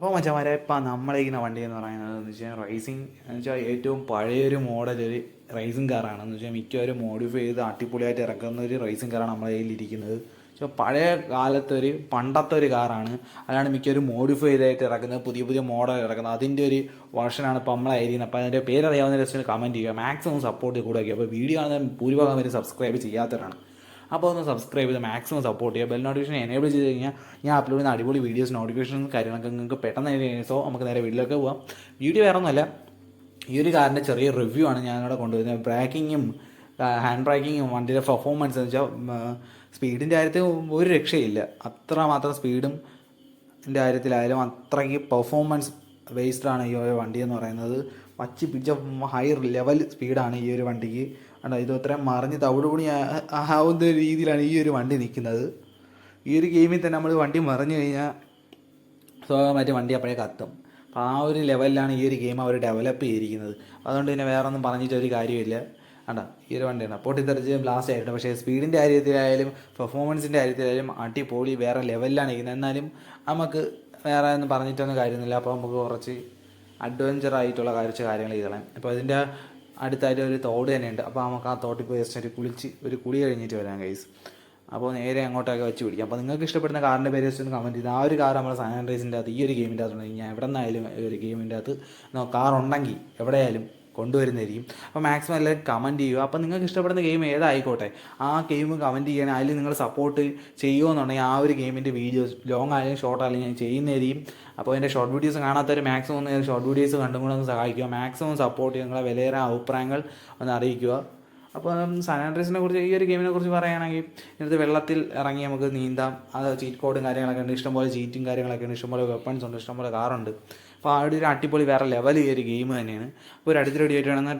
അപ്പോൾ മച്ചന്മാരെ ഇപ്പം നമ്മളിരിക്കുന്ന വണ്ടി എന്ന് പറയുന്നത് എന്ന് വെച്ചാൽ റൈസിങ് എന്ന് വെച്ചാൽ ഏറ്റവും പഴയൊരു മോഡൽ ഒരു റൈസിങ് കാറാണ് എന്ന് വെച്ചാൽ മിക്കവരും മോഡിഫൈ ചെയ്ത് അടിപൊളിയായിട്ട് ഇറക്കുന്ന ഒരു റൈസിങ് കാറാണ് നമ്മളെ കയ്യിൽ ഇരിക്കുന്നത്. പക്ഷേ പഴയ കാലത്തെ ഒരു പണ്ടത്തെ ഒരു കാറാണ് അതാണ് മിക്കവരും മോഡിഫൈ ചെയ്തായിട്ട് ഇറക്കുന്നത് പുതിയ പുതിയ മോഡൽ ഇറക്കുന്നത്. അതിന്റെ ഒരു വർഷനാണ് ഇപ്പോൾ നമ്മളെ ആയിരിക്കുന്നത് അപ്പോൾ അതിന്റെ പേരറിയാവുന്ന രസം കമന്റ് ചെയ്യുക. മാക്സിമം സപ്പോർട്ട് കൂടെ അപ്പോൾ വീഡിയോ കാണുന്ന ഭൂരിഭാഗം പേര് സബ്സ്ക്രൈബ് ചെയ്യാത്തവരാണ്. അപ്പോൾ ഒന്ന് സബ്സ്ക്രൈബ് ചെയ്ത് മാക്സിമം സപ്പോർട്ട് ചെയ്യുക. ബെൽ നോട്ടിഫിക്കേഷൻ എനേബിൾ ചെയ്ത് കഴിഞ്ഞാൽ ഞാൻ അപ്ലോഡ് ചെയ്യുന്ന അടിപൊളി വീഡിയോസ് നോട്ടിഫിക്കേഷൻ കാര്യങ്ങളൊക്കെ നിങ്ങൾക്ക് പെട്ടെന്ന് സോ നമുക്ക് നേരെ വീട്ടിലേക്ക് പോവാം. വീഡിയോ വേറെ ഒന്നുമല്ല. ഈ ഒരു കാറിന്റെ ചെറിയ റിവ്യൂ ആണ് ഞാൻ ഞാനിവിടെ കൊണ്ടുവരുന്നത്. ബ്രാക്കിങ്ങും ഹാൻഡ് ബ്രേക്കിങ്ങും വണ്ടിയുടെ പെർഫോമൻസ് എന്ന് വെച്ചാൽ സ്പീഡിന്റെ കാര്യത്തിൽ ഒരു രക്ഷയില്ല. അത്ര മാത്രം സ്പീഡും എന്റെ കാര്യത്തിലായാലും അത്രയ്ക്ക് പെർഫോമൻസ് ബേസ്ഡാണ് ഈ ഒരു വണ്ടി എന്ന് പറയുന്നത്. വച്ച് പിടിച്ച ഹൈ ലെവൽ സ്പീഡാണ് ഈ ഒരു വണ്ടിക്ക്. കണ്ടോ ഇത് അത്രയും മറിഞ്ഞ് തവിടുപണി ആവുന്ന രീതിയിലാണ് ഈ ഒരു വണ്ടി നിൽക്കുന്നത്. ഈ ഒരു ഗെയിമിൽ തന്നെ നമ്മൾ വണ്ടി മറിഞ്ഞു കഴിഞ്ഞാൽ സ്വാഭാവികമായിട്ട് വണ്ടി അപ്പോഴേ കത്തും. അപ്പോൾ ആ ഒരു ലെവലിലാണ് ഈ ഒരു ഗെയിം അവർ ഡെവലപ്പ് ചെയ്തിരിക്കുന്നത്. അതുകൊണ്ട് പിന്നെ വേറെ ഒന്നും പറഞ്ഞിട്ട് ഒരു കാര്യമില്ല കണ്ട ഈ ഒരു വണ്ടിയാണ്. പൊട്ടിത്തെറിച്ച് ബ്ലാസ്റ്റ് ആയിട്ടുണ്ട്. പക്ഷേ സ്പീഡിന്റെ കാര്യത്തിലായാലും പെർഫോമൻസിന്റെ കാര്യത്തിലായാലും അടിപൊളി വേറെ ലെവലിലാണ് ഇരിക്കുന്നത്. എന്നാലും നമുക്ക് വേറെ ഒന്നും പറഞ്ഞിട്ടൊന്നും കാര്യമൊന്നുമില്ല. അപ്പോൾ നമുക്ക് കുറച്ച് അഡ്വഞ്ചർ ആയിട്ടുള്ള കുറച്ച് കാര്യങ്ങൾ ചെയ്തോളാം. അപ്പോൾ ഇതിന്റെ അടുത്തായിട്ട് ഒരു തോട് തന്നെയുണ്ട്. അപ്പോൾ നമുക്ക് ആ തോട്ടിൽ പോയി ജസ്റ്റ് ഒരു കുളിച്ച് ഒരു കുളി കഴിഞ്ഞിട്ട് വരാം കൈസ് അപ്പോൾ നേരെ അങ്ങോട്ടൊക്കെ വെച്ച് പിടിക്കാം. അപ്പോൾ നിങ്ങൾക്ക് ഇഷ്ടപ്പെടുന്ന കാറിന്റെ പേര് ജസ്റ്റ് ഒന്ന് കമന്റ് ചെയ്ത്. ആ ഒരു കാർ നമ്മുടെ സാനിറ്റൈസിന്റെ റേസിന്റെ അകത്ത് ഈ ഒരു ഗെയിമിന്റെ അകത്തുണ്ടെങ്കിൽ ഞാൻ എവിടെ നിന്നായാലും ഒരു ഗെയിമിന്റെ അകത്ത് കാർ ഉണ്ടെങ്കിൽ എവിടെയായാലും കൊണ്ടുവരുന്നതായിരിക്കും. അപ്പോൾ മാക്സിമം എല്ലാവരും കമന്റ് ചെയ്യുക. അപ്പോൾ നിങ്ങൾക്ക് ഇഷ്ടപ്പെടുന്ന ഗെയിം ഏതായിക്കോട്ടെ ആ ഗെയിം കമന്റ് ചെയ്യാൻ അതിൽ നിങ്ങൾ സപ്പോർട്ട് ചെയ്യുമെന്നുണ്ടെങ്കിൽ ആ ഒരു ഗെയിമിന്റെ വീഡിയോസ് ലോങ് ആയാലും ഷോർട്ട് ആയാലും ഞാൻ ചെയ്യുന്നതായിരിക്കും. അപ്പോൾ എന്റെ ഷോർട്ട് വീഡിയോസ് കാണാത്തവർ മാക്സിമം ഒന്ന് ഷോർട്ട് വീഡിയോസ് കണ്ടും കൂടെ ഒന്ന് സഹായിക്കുക. മാക്സിമം സപ്പോർട്ട് ചെയ്യുക നിങ്ങളെ വിലയേറെ അഭിപ്രായങ്ങൾ ഒന്ന് അറിയിക്കുക. അപ്പം സാനിറ്റൈസിനെ കുറിച്ച് ഈ ഒരു ഗെയിമിനെ കുറിച്ച് പറയുകയാണെങ്കിൽ ഇതിനകത്ത് വെള്ളത്തിൽ ഇറങ്ങി നമുക്ക് നീന്താം. അത് ചീറ്റ് കോഡും കാര്യങ്ങളൊക്കെ ഉണ്ട്. ഇഷ്ടംപോലെ ചീറ്റും കാര്യങ്ങളൊക്കെ ഉണ്ട്. ഇഷ്ടംപോലെ വെപ്പൺസ് ഉണ്ട്. ഇഷ്ടംപോലെ കാറുണ്ട് അപ്പോൾ ആ ഒരു അടിപൊളി വേറെ ലെവൽ ഈ ഒരു ഗെയിം തന്നെയാണ്. അപ്പോൾ ഒരു വീഡിയോ ആയിട്ട് വേണമെന്ന്